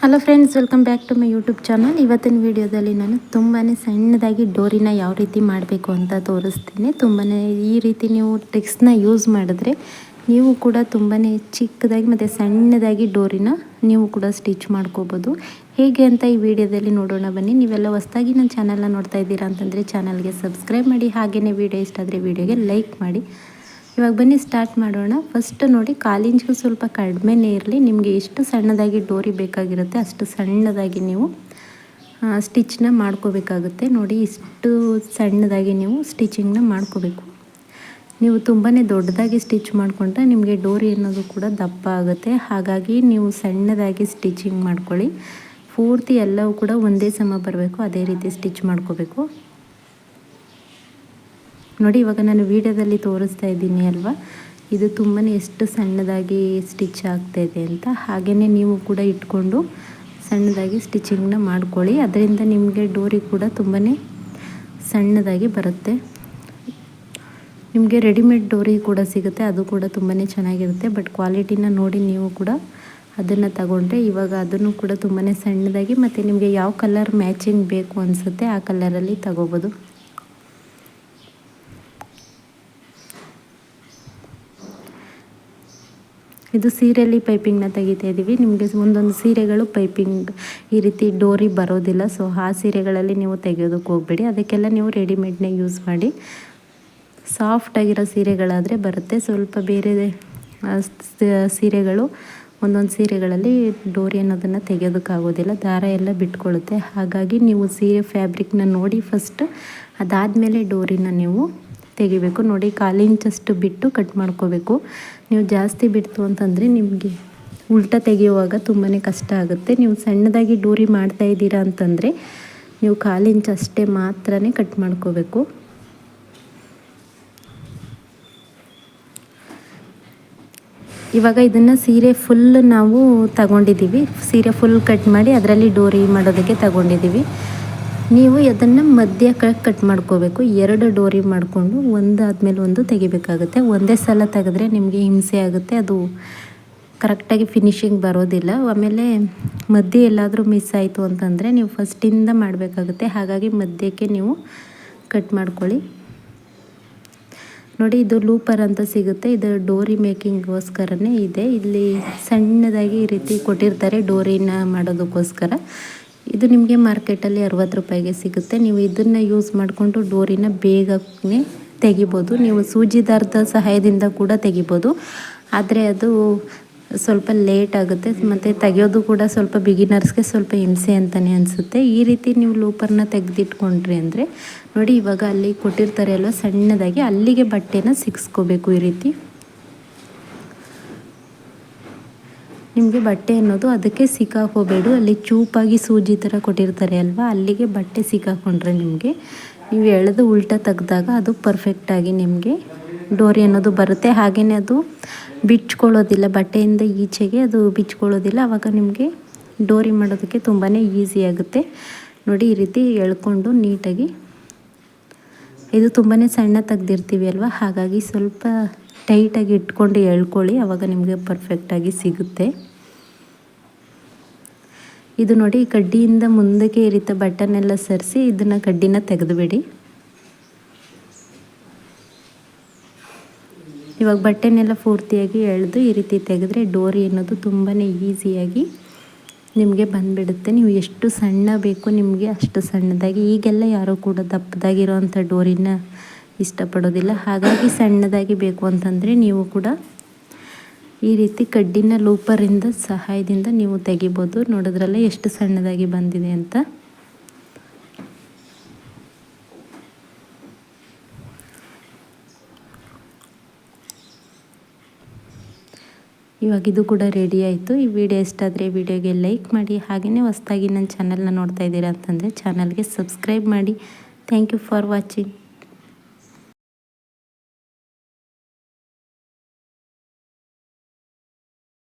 Hello friends welcome back to my YouTube channel ಇವತ್ತಿನ ವಿಡಿಯೋದಲ್ಲಿ ನಾನು ತುಂಬಾ ಸಣ್ಣದಾಗಿ ಡೋರಿನ ಯಾವ ರೀತಿ ಮಾಡಬೇಕು ಅಂತ ತೋರಿಸ್ತೀನಿ. ತುಂಬಾ ಈ ರೀತಿ ನೀವು ಟ್ರಿಕ್ಸ್ನ ಯೂಸ್ ಮಾಡಿದ್ರೆ ನೀವು ಕೂಡ ತುಂಬಾ ಚಿಕ್ಕದಾಗಿ ಮತ್ತು ಸಣ್ಣದಾಗಿ ಡೋರಿನ ನೀವು ಕೂಡ ಸ್ಟಿಚ್ ಮಾಡ್ಕೋಬೋದು. ಹೇಗೆ ಅಂತ ಈ ವಿಡಿಯೋದಲ್ಲಿ ನೋಡೋಣ ಬನ್ನಿ. ನೀವೆಲ್ಲ ಹೊಸ್ದಾಗಿ ನನ್ನ ಚಾನಲ್ನ ನೋಡ್ತಾ ಇದ್ದೀರಾ ಅಂತಂದರೆ ಚಾನಲ್ಗೆ ಸಬ್ಸ್ಕ್ರೈಬ್ ಮಾಡಿ. ಹಾಗೆಯೇ ವಿಡಿಯೋ ಇಷ್ಟ ಆದರೆ ವಿಡಿಯೋಗೆ ಲೈಕ್ ಮಾಡಿ. ಇವಾಗ ಬನ್ನಿ ಸ್ಟಾರ್ಟ್ ಮಾಡೋಣ. ಫಸ್ಟ್ ನೋಡಿ ಕಾಲಿಂಜ್ಗೂ ಸ್ವಲ್ಪ ಕಡಿಮೆನೇ ಇರಲಿ. ನಿಮಗೆ ಎಷ್ಟು ಸಣ್ಣದಾಗಿ ಡೋರಿ ಬೇಕಾಗಿರುತ್ತೆ, ಅಷ್ಟು ಸಣ್ಣದಾಗಿ ನೀವು ಸ್ಟಿಚ್ನ ಮಾಡ್ಕೋಬೇಕಾಗುತ್ತೆ. ನೋಡಿ, ಇಷ್ಟು ಸಣ್ಣದಾಗಿ ನೀವು ಸ್ಟಿಚಿಂಗ್ನ ಮಾಡ್ಕೋಬೇಕು. ನೀವು ತುಂಬಾ ದೊಡ್ಡದಾಗಿ ಸ್ಟಿಚ್ ಮಾಡಿಕೊಂಡ್ರೆ ನಿಮಗೆ ಡೋರಿ ಅನ್ನೋದು ಕೂಡ ದಪ್ಪ ಆಗುತ್ತೆ. ಹಾಗಾಗಿ ನೀವು ಸಣ್ಣದಾಗಿ ಸ್ಟಿಚಿಂಗ್ ಮಾಡ್ಕೊಳ್ಳಿ. ಪೂರ್ತಿ ಎಲ್ಲವೂ ಕೂಡ ಒಂದೇ ಸಮ ಬರಬೇಕು, ಅದೇ ರೀತಿ ಸ್ಟಿಚ್ ಮಾಡ್ಕೋಬೇಕು. ನೋಡಿ, ಇವಾಗ ನಾನು ವೀಡಿಯೋದಲ್ಲಿ ತೋರಿಸ್ತಾ ಇದ್ದೀನಿ ಅಲ್ವಾ? ಇದು ತುಂಬಾ ಎಷ್ಟು ಸಣ್ಣದಾಗಿ ಸ್ಟಿಚ್ ಆಗ್ತಾ ಇದೆ ಅಂತ. ಹಾಗೆಯೇ ನೀವು ಕೂಡ ಇಟ್ಕೊಂಡು ಸಣ್ಣದಾಗಿ ಸ್ಟಿಚಿಂಗ್ನ ಮಾಡ್ಕೊಳ್ಳಿ. ಅದರಿಂದ ನಿಮಗೆ ಡೋರಿ ಕೂಡ ತುಂಬಾ ಸಣ್ಣದಾಗಿ ಬರುತ್ತೆ. ನಿಮಗೆ ರೆಡಿಮೇಡ್ ಡೋರಿ ಕೂಡ ಸಿಗುತ್ತೆ. ಅದು ಕೂಡ ತುಂಬಾ ಚೆನ್ನಾಗಿರುತ್ತೆ. ಬಟ್ ಕ್ವಾಲಿಟಿನ ನೋಡಿ ನೀವು ಕೂಡ ಅದನ್ನು ತಗೊಂಡ್ರೆ ಇವಾಗ ಅದನ್ನು ಕೂಡ ತುಂಬಾ ಸಣ್ಣದಾಗಿ ಮತ್ತು ನಿಮಗೆ ಯಾವ ಕಲರ್ ಮ್ಯಾಚಿಂಗ್ ಬೇಕು ಅನಿಸುತ್ತೆ ಆ ಕಲರಲ್ಲಿ ತಗೋಬೋದು. ಇದು ಸೀರೆಯಲ್ಲಿ ಪೈಪಿಂಗ್ನ ತೆಗಿತಾ ಇದ್ದೀವಿ ನಿಮಗೆ ಒಂದೊಂದು ಸೀರೆಗಳು ಪೈಪಿಂಗ್ ಈ ರೀತಿ ಡೋರಿ ಬರೋದಿಲ್ಲ. ಸೊ, ಆ ಸೀರೆಗಳಲ್ಲಿ ನೀವು ತೆಗೆಯೋದಕ್ಕೆ ಹೋಗಬೇಡಿ. ಅದಕ್ಕೆಲ್ಲ ನೀವು ರೆಡಿಮೇಡ್ನೇ ಯೂಸ್ ಮಾಡಿ. ಸಾಫ್ಟಾಗಿರೋ ಸೀರೆಗಳಾದರೆ ಬರುತ್ತೆ. ಸ್ವಲ್ಪ ಬೇರೆ ಸೀರೆಗಳು, ಒಂದೊಂದು ಸೀರೆಗಳಲ್ಲಿ ಡೋರಿ ಅನ್ನೋದನ್ನು ತೆಗೆಯೋದಕ್ಕಾಗೋದಿಲ್ಲ. ದಾರ ಎಲ್ಲ ಬಿಟ್ಕೊಳ್ಳುತ್ತೆ. ಹಾಗಾಗಿ ನೀವು ಸೀರೆ ಫ್ಯಾಬ್ರಿಕ್ನ ನೋಡಿ ಫಸ್ಟ್ ಅದಾದಮೇಲೆ ಡೋರಿನ ನೀವು ತೆಗಿಬೇಕು. ನೋಡಿ ಕಾಲಿಂಚಷ್ಟು ಬಿಟ್ಟು ಕಟ್ ಮಾಡ್ಕೋಬೇಕು. ನೀವು ಜಾಸ್ತಿ ಬಿಡ್ತು ಅಂತಂದರೆ ನಿಮಗೆ ಉಲ್ಟ ತೆಗೆಯುವಾಗ ತುಂಬಾ ಕಷ್ಟ ಆಗುತ್ತೆ. ನೀವು ಸಣ್ಣದಾಗಿ ಡೋರಿ ಮಾಡ್ತಾ ಇದ್ದೀರಾ ಅಂತಂದರೆ ನೀವು ಕಾಲಿಂಚಷ್ಟೇ ಮಾತ್ರ ಕಟ್ ಮಾಡ್ಕೋಬೇಕು. ಇವಾಗ ಇದನ್ನು ಸೀರೆ ಫುಲ್ ನಾವು ತಗೊಂಡಿದ್ದೀವಿ. ಸೀರೆ ಫುಲ್ ಕಟ್ ಮಾಡಿ ಅದರಲ್ಲಿ ಡೋರಿ ಮಾಡೋದಕ್ಕೆ ತಗೊಂಡಿದ್ದೀವಿ. ನೀವು ಅದನ್ನು ಮಧ್ಯ ಕಟ್ ಮಾಡ್ಕೋಬೇಕು. ಎರಡು ಡೋರಿ ಮಾಡಿಕೊಂಡು ಒಂದಾದಮೇಲೆ ಒಂದು ತೆಗಿಬೇಕಾಗುತ್ತೆ. ಒಂದೇ ಸಲ ತೆಗೆದ್ರೆ ನಿಮಗೆ ಹಿಂಸೆ ಆಗುತ್ತೆ. ಅದು ಕರೆಕ್ಟಾಗಿ ಫಿನಿಶಿಂಗ್ ಬರೋದಿಲ್ಲ. ಆಮೇಲೆ ಮಧ್ಯೆ ಎಲ್ಲಾದರೂ ಮಿಸ್ ಆಯಿತು ಅಂತಂದರೆ ನೀವು ಫಸ್ಟಿಂದ ಮಾಡಬೇಕಾಗುತ್ತೆ. ಹಾಗಾಗಿ ಮಧ್ಯಕ್ಕೆ ನೀವು ಕಟ್ ಮಾಡ್ಕೊಳ್ಳಿ. ನೋಡಿ, ಇದು ಲೂಪರ್ ಅಂತ ಸಿಗುತ್ತೆ. ಇದು ಡೋರಿ ಮೇಕಿಂಗ್ಗೋಸ್ಕರನೇ ಇದೆ. ಇಲ್ಲಿ ಸಣ್ಣದಾಗಿ ಈ ರೀತಿ ಕೊಟ್ಟಿರ್ತಾರೆ ಡೋರಿನ ಮಾಡೋದಕ್ಕೋಸ್ಕರ. ಇದು ನಿಮಗೆ ಮಾರ್ಕೆಟಲ್ಲಿ ಅರವತ್ತು ರೂಪಾಯಿಗೆ ಸಿಗುತ್ತೆ. ನೀವು ಇದನ್ನು ಯೂಸ್ ಮಾಡಿಕೊಂಡು ಡೋರಿನ ಬೇಗನೆ ತೆಗಿಬೋದು. ನೀವು ಸೂಜಿ ದಾರದ ಸಹಾಯದಿಂದ ಕೂಡ ತೆಗಿಬೋದು. ಆದರೆ ಅದು ಸ್ವಲ್ಪ ಲೇಟ್ ಆಗುತ್ತೆ. ಮತ್ತು ತೆಗೆಯೋದು ಕೂಡ ಸ್ವಲ್ಪ ಬಿಗಿನರ್ಸ್ಗೆ ಸ್ವಲ್ಪ ಹಿಂಸೆ ಅಂತಲೇ ಅನಿಸುತ್ತೆ. ಈ ರೀತಿ ನೀವು ಲೂಪರ್ನ ತೆಗೆದಿಟ್ಕೊಂಡ್ರಿ ಅಂದರೆ ನೋಡಿ ಇವಾಗ ಅಲ್ಲಿ ಕೊಟ್ಟಿರ್ತಾರೆ ಅಲ್ವ ಸಣ್ಣದಾಗಿ ಅಲ್ಲಿಗೆ ಬಟ್ಟೆನ ಸಿಕ್ಸ್ಕೋಬೇಕು ಈ ರೀತಿ. ನಿಮಗೆ ಬಟ್ಟೆ ಅನ್ನೋದು ಅದಕ್ಕೆ ಸಿಕ್ಕಾಕೋಬೇಡು. ಅಲ್ಲಿ ಚೂಪಾಗಿ ಸೂಜಿ ಥರ ಕೊಟ್ಟಿರ್ತಾರೆ ಅಲ್ವಾ? ಅಲ್ಲಿಗೆ ಬಟ್ಟೆ ಸಿಕ್ಕಾಕೊಂಡ್ರೆ ನಿಮಗೆ. ನೀವು ಎಳೆದು ಉಲ್ಟಾ ತೆಗ್ದಾಗ ಅದು ಪರ್ಫೆಕ್ಟಾಗಿ ನಿಮಗೆ ಡೋರಿ ಅನ್ನೋದು ಬರುತ್ತೆ. ಹಾಗೆಯೇ ಅದು ಬಿಚ್ಕೊಳ್ಳೋದಿಲ್ಲ. ಬಟ್ಟೆಯಿಂದ ಈಚೆಗೆ ಅದು ಬಿಚ್ಕೊಳ್ಳೋದಿಲ್ಲ. ಆವಾಗ ನಿಮಗೆ ಡೋರಿ ಮಾಡೋದಕ್ಕೆ ತುಂಬಾ ಈಸಿ ಆಗುತ್ತೆ. ನೋಡಿ, ಈ ರೀತಿ ಎಳ್ಕೊಂಡು ನೀಟಾಗಿ. ಇದು ತುಂಬಾ ಸಣ್ಣ ತೆಗ್ದಿರ್ತೀವಿ ಅಲ್ವಾ? ಹಾಗಾಗಿ ಸ್ವಲ್ಪ ಟೈಟಾಗಿ ಇಟ್ಕೊಂಡು ಎಳ್ಕೊಳ್ಳಿ ಆವಾಗ ನಿಮಗೆ ಪರ್ಫೆಕ್ಟಾಗಿ ಸಿಗುತ್ತೆ. ಇದು ನೋಡಿ ಕಡ್ಡಿಯಿಂದ ಮುಂದಕ್ಕೆ ಈ ರೀತಿ ಬಟನ್ನೆಲ್ಲ ಸರಿಸಿ ಇದನ್ನು ಕಡ್ಡಿನ ತೆಗೆದುಬಿಡಿ. ಇವಾಗ ಬಟ್ಟೆನೆಲ್ಲ ಪೂರ್ತಿಯಾಗಿ ಎಳೆದು ಈ ರೀತಿ ತೆಗೆದ್ರೆ ಡೋರಿ ಅನ್ನೋದು ತುಂಬಾ ಈಸಿಯಾಗಿ ನಿಮಗೆ ಬಂದುಬಿಡುತ್ತೆ. ನೀವು ಎಷ್ಟು ಸಣ್ಣ ಬೇಕು ನಿಮಗೆ ಅಷ್ಟು ಸಣ್ಣದಾಗಿ. ಈಗೆಲ್ಲ ಯಾರೂ ಕೂಡ ದಪ್ಪದಾಗಿರೋ ಅಂಥ ಡೋರಿನ ಇಷ್ಟಪಡೋದಿಲ್ಲ. ಹಾಗಾಗಿ ಸಣ್ಣದಾಗಿ ಬೇಕು ಅಂತಂದರೆ ನೀವು ಕೂಡ ಈ ರೀತಿ ಕಡ್ಡಿನ ಲೂಪರಿಂದ ಸಹಾಯದಿಂದ ನೀವು ತೆಗಿಬೋದು. ನೋಡಿದ್ರಲ್ಲ ಎಷ್ಟು ಸಣ್ಣದಾಗಿ ಬಂದಿದೆ ಅಂತ. ಇವಾಗ ಇದು ಕೂಡ ರೆಡಿ ಆಯಿತು. ಈ ವಿಡಿಯೋ ಇಷ್ಟಾದರೆ ವಿಡಿಯೋಗೆ ಲೈಕ್ ಮಾಡಿ ಹಾಗೆಯೇ ಹೊಸ್ದಾಗಿ ನನ್ನ ಚಾನಲ್ನ ನೋಡ್ತಾ ಇದ್ದೀರಾ ಅಂತಂದರೆ ಚಾನಲ್ಗೆ ಸಬ್ಸ್ಕ್ರೈಬ್ ಮಾಡಿ. Thank you for watching